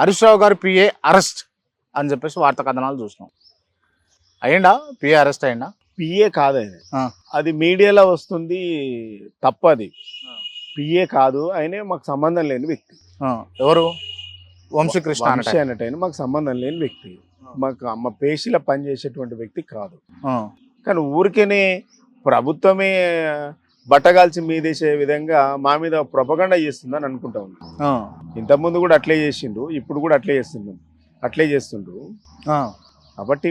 హరీష్ రావు గారు PA arrest అని చెప్పేసి వార్తా కథనాలు చూసినాం. అయ్యిండా? పిఏ అరెస్ట్ అయ్యిందా పిఏ కాదు. అది. అది మీడియాలో వస్తుంది తప్పది. ఆ. పిఏ కాదు ఆయనే మాకు సంబంధం లేని వ్యక్తి. ఎవరు? వంశీకృష్ణ వంశీ అన్నట్టు. మాకు సంబంధం లేని వ్యక్తి. మాకు అమ్మ పేషిలో పనిచేసేటువంటి వ్యక్తి కాదు. కానీ ఊరికేనే ప్రభుత్వమే బట్టగాల్చి మీదేసే విధంగా మా మీద ప్రొపగండ చేస్తుందని అనుకుంటా ఉన్నాం. ఆ, ఇంతకుముందు కూడా అట్లే చేసిండు ఇప్పుడు కూడా అట్లే చేస్తుండ్రు అట్లే చేస్తుండ్రు. కాబట్టి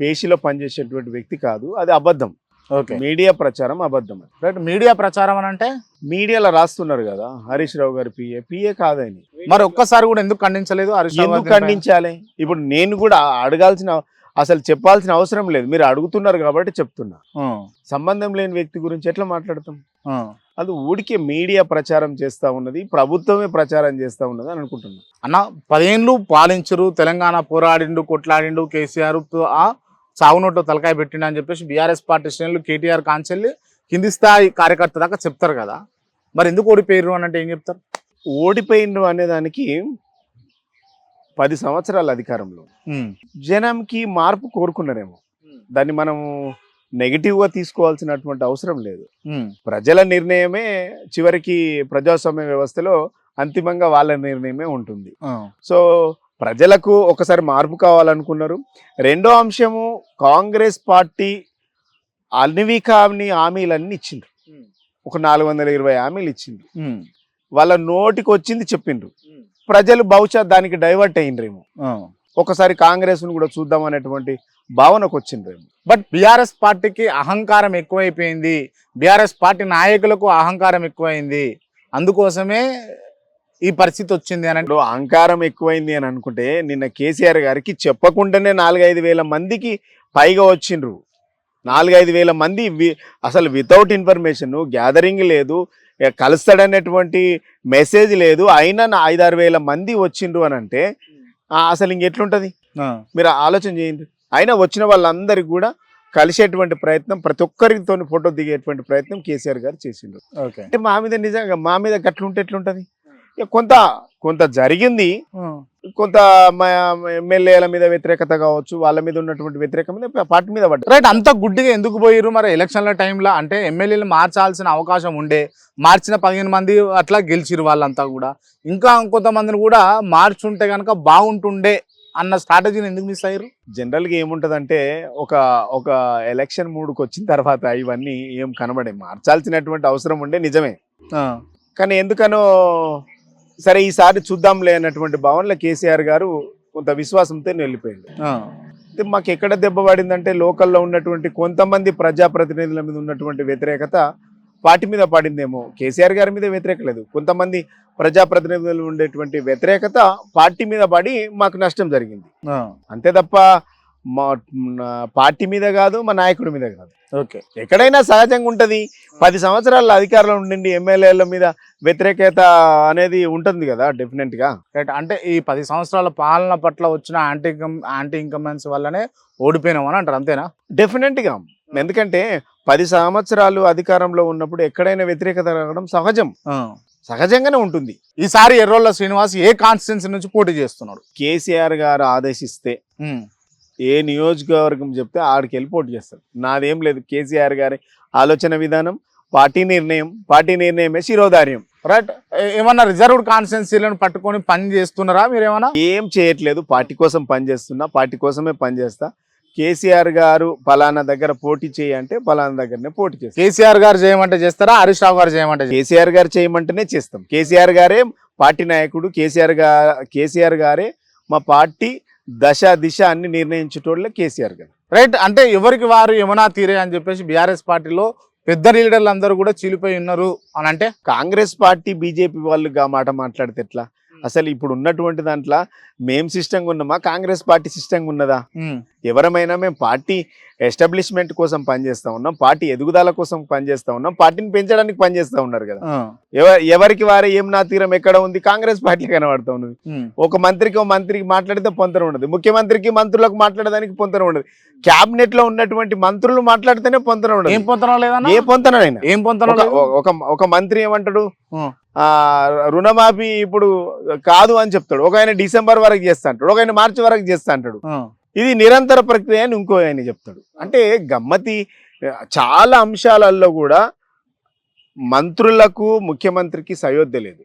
పేషిలో పనిచేసేటువంటి వ్యక్తి కాదు అది అబద్ధం. ఓకే. మీడియా ప్రచారం అబద్ధం రైట్ మీడియా ప్రచారం అని అంటే? మీడియాలో రాస్తున్నారు కదా హరీష్ రావు గారి పిఏ పిఏ కాదని. మరి ఒక్కసారి కూడా ఎందుకు ఖండించలేదు హరీష్ ఎందుకు? ఖండించాలి? ఇప్పుడు నేను కూడా అడగాల్సిన అసలు చెప్పాల్సిన అవసరం లేదు. మీరు అడుగుతున్నారు కాబట్టి చెప్తున్నా. సంబంధం లేని వ్యక్తి గురించి ఎట్లా మాట్లాడతాం. అది ఊడికే మీడియా ప్రచారం చేస్తా ఉన్నది ప్రభుత్వమే ప్రచారం చేస్తా ఉన్నది అని అనుకుంటున్నా. అన్న పదేళ్ళు పాలించరు తెలంగాణ పోరాడిండు కొట్లాడిండు కేసీఆర్ తో- ఆ సాగునోట్లో తలకాయ పెట్టిండు అని చెప్పేసి బీఆర్ఎస్ పార్టీ శ్రేణులు కేటీఆర్ కాంచెల్లి కింది స్థాయి కార్యకర్త దాకా చెప్తారు కదా. మరి ఎందుకు ఓడిపోయారు అని అంటే ఏం చెప్తారు? ఓడిపోయిండ్రు అనే దానికి పది సంవత్సరాల అధికారంలో. జనంకి మార్పు కోరుకున్నారేమో. దాన్ని మనం నెగిటివ్గా తీసుకోవాల్సినటువంటి అవసరం లేదు. ప్రజల నిర్ణయమే చివరికి ప్రజాస్వామ్య వ్యవస్థలో అంతిమంగా వాళ్ళ నిర్ణయమే ఉంటుంది. సో ప్రజలకు ఒకసారి మార్పు కావాలనుకున్నారు. రెండో అంశము కాంగ్రెస్ పార్టీ అన్నివి కాని హామీలన్నీ ఇచ్చిండ్రు. ఒక నాలుగు వందల ఇరవై హామీలు ఇచ్చిండ్రు. వాళ్ళ నోటికి వచ్చింది చెప్పిండ్రు ప్రజలు బహుశా దానికి డైవర్ట్ అయ్యిండ్రేమో ఆ. ఒకసారి కాంగ్రెస్ను కూడా చూద్దాం అనేటువంటి భావనకు వచ్చిండ్రేమో. బట్ బీఆర్ఎస్ పార్టీకి అహంకారం ఎక్కువైపోయింది. బీఆర్ఎస్ పార్టీ నాయకులకు అహంకారం ఎక్కువైంది. అందుకోసమే ఈ పరిస్థితి వచ్చింది అని అంటే అహంకారం ఎక్కువైంది అని అనుకుంటే నిన్న కేసీఆర్ గారికి చెప్పకుండానే నాలుగైదు వేల మందికి పైగా వచ్చిండ్రు. నాలుగైదు వేల మంది వి- అసలు వితౌట్ ఇన్ఫర్మేషన్ గ్యాదరింగ్ లేదు. కలుస్తాడనేటువంటి మెసేజ్ లేదు. అయినా నా ఐదారు వేల మంది వచ్చిండ్రు అని అంటే అసలు ఇంకెట్లుంటది మీరు ఆలోచన చేయండి. అయినా వచ్చిన వాళ్ళందరికీ కూడా కలిసేటువంటి ప్రయత్నం ప్రతి ఒక్కరితో ఫోటో దిగేటువంటి ప్రయత్నం కేసీఆర్ గారు చేసిండ్రు. ఓకే. అంటే మా మీద నిజంగా మా మీద గట్లుంటే ఎట్లుంటది? ఇక కొంత కొంత జరిగింది. కొంత ఎమ్మెల్యేల మీద వ్యతిరేకత కావచ్చు వాళ్ళ మీద ఉన్నటువంటి వ్యతిరేకత మీద పార్టీ మీద పడ్డ రైట్ అంత గుడ్డిగా ఎందుకు పోయిర్రు? మరి ఎలక్షన్ల టైంలో అంటే ఎమ్మెల్యేలు మార్చాల్సిన అవకాశం ఉండే మార్చిన పదిహేను మంది అట్లా గెలిచిరు వాళ్ళంతా కూడా. ఇంకా కొంతమందిని కూడా మార్చుంటే కనుక బాగుంటుండే అన్న స్ట్రాటజీని ఎందుకు మిస్ అయ్యారు జనరల్గా ఏముంటదంటే ఒక ఒక ఎలక్షన్ మూడుకు వచ్చిన తర్వాత ఇవన్నీ ఏం కనబడే మార్చాల్సినటువంటి అవసరం ఉండే నిజమే. కానీ ఎందుకనో సరే ఈసారి చూద్దాంలే అన్నటువంటి భావనలో కేసీఆర్ గారు కొంత విశ్వాసంతో వెళ్ళిపోయింది అయితే మాకు ఎక్కడ దెబ్బ పడిందంటే లోకల్లో ఉన్నటువంటి కొంతమంది ప్రజాప్రతినిధుల మీద ఉన్నటువంటి వ్యతిరేకత పార్టీ మీద పడిందేమో. కేసీఆర్ గారి మీద వ్యతిరేక లేదు. కొంతమంది ప్రజాప్రతినిధులు ఉండేటువంటి వ్యతిరేకత పార్టీ మీద పడి మాకు నష్టం జరిగింది. అంతే తప్ప మా పార్టీ మీద కాదు మా నాయకుడి మీద కాదు. ఓకే. ఎక్కడైనా సహజంగా ఉంటది. పది సంవత్సరాల అధికారంలో ఉండండి ఎమ్మెల్యేల మీద వ్యతిరేకత అనేది ఉంటుంది కదా డెఫినెట్గా. రైట్ అంటే ఈ పది సంవత్సరాల పాలన పట్ల వచ్చిన యాంటీ యాంటీ ఇన్కమెన్స్ వల్లనే ఓడిపోయినాం అని అంటారు అంతేనా? డెఫినెట్గా. ఎందుకంటే పది సంవత్సరాలు అధికారంలో ఉన్నప్పుడు ఎక్కడైనా వ్యతిరేకత రావడం సహజం. సహజంగానే ఉంటుంది. ఈసారి ఎర్రోళ్ళ శ్రీనివాస్ ఏ కాన్స్టిట్యున్సీ నుంచి పోటీ చేస్తున్నాడు? కేసీఆర్ గారు ఆదేశిస్తే ఏ నియోజకవర్గం చెప్తే ఆడికి వెళ్ళి పోటీ చేస్తారు. నాదేం లేదు కేసీఆర్ గారి ఆలోచన విధానం పార్టీ నిర్ణయం పార్టీ నిర్ణయమే శిరోధార్యం. రైట్. ఏమన్నా రిజర్వ్డ్ కాన్స్టిట్యున్సీలను పట్టుకొని పని చేస్తున్నారా మీరు ఏమన్నా ఏం చేయట్లేదు పార్టీ కోసం పనిచేస్తున్నా పార్టీ కోసమే పనిచేస్తా కేసీఆర్ గారు పలానా దగ్గర పోటీ చేయి అంటే పలానా దగ్గరనే పోటీ చేస్తాం. కేసీఆర్ గారు చేయమంటే చేస్తారా? హరీష్ రావు గారు చేయమంటే? కేసీఆర్ గారు చేయమంటేనే చేస్తాం. కేసీఆర్ గారే పార్టీ నాయకుడు కేసీఆర్గా కేసీఆర్ గారే మా పార్టీ దశ దిశ అన్ని నిర్ణయించేటోళ్ళే కేసీఆర్ గారు. రైట్ అంటే ఎవరికి వారు యమునా తీరే అని చెప్పేసి బీఆర్ఎస్ పార్టీలో పెద్ద లీడర్లు అందరూ కూడా చీలిపోయి ఉన్నారు అని అంటే? కాంగ్రెస్ పార్టీ బీజేపీ వాళ్ళు మాట మాట్లాడితే ఎట్లా? అసలు ఇప్పుడు ఉన్నటువంటి దాంట్లో మేం సిస్టంగా ఉన్నామా? కాంగ్రెస్ పార్టీ సిస్టంగా ఉన్నదా? ఎవరమైనా మేము పార్టీ ఎస్టాబ్లిష్మెంట్ కోసం పనిచేస్తా ఉన్నాం పార్టీ ఎదుగుదల కోసం పనిచేస్తా ఉన్నాం పార్టీని పెంచడానికి పనిచేస్తా ఉన్నారు కదా. ఎవరికి వారే ఏం నా తీరం ఎక్కడ ఉంది? కాంగ్రెస్ పార్టీ కనబడతా ఉన్నది. ఒక మంత్రికి ఒక మంత్రికి మాట్లాడితే పొంతన ఉండదు. ముఖ్యమంత్రికి మంత్రులకు మాట్లాడడానికి పొంతన ఉండదు. క్యాబినెట్లో ఉన్నటువంటి మంత్రులు మాట్లాడితేనే పొంతన ఏం ఉండదు పొంతనం లేదన్నా ఏ ఏం పొంతనం ఒక లేదు? ఒక మంత్రి ఏమంటాడు? రుణమాఫీ ఇప్పుడు కాదు అని చెప్తాడు. ఒక ఆయన డిసెంబర్ వరకు చేస్తా అంటాడు ఒక ఆయన మార్చి వరకు చేస్తా అంటాడు ఇది నిరంతర ప్రక్రియ అని ఇంకో ఆయన చెప్తాడు. అంటే గమ్మతి చాలా అంశాలలో కూడా మంత్రులకు ముఖ్యమంత్రికి సయోధ్య లేదు.